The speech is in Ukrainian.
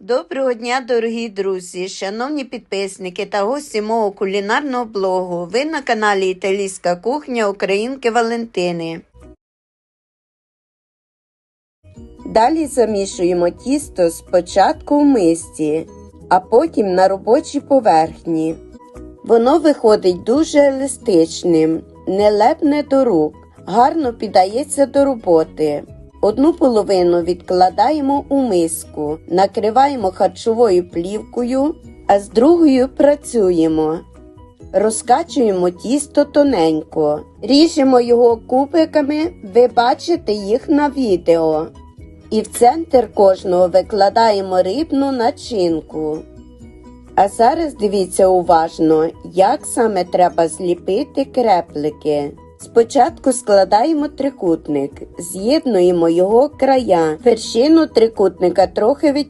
Доброго дня, дорогі друзі, шановні підписники та гості мого кулінарного блогу. Ви на каналі Італійська кухня Українки Валентини. Далі замішуємо тісто спочатку в мисці, а потім на робочій поверхні. Воно виходить дуже еластичним, не лепне до рук, гарно піддається до роботи. Одну половину відкладаємо у миску, накриваємо харчовою плівкою, а з другою працюємо. Розкачуємо тісто тоненько, ріжемо його кубиками, ви бачите їх на відео. І в центр кожного викладаємо рибну начинку. А зараз дивіться уважно, як саме треба зліпити креплики. Спочатку складаємо трикутник, з'єднуємо його края, вершину трикутника трохи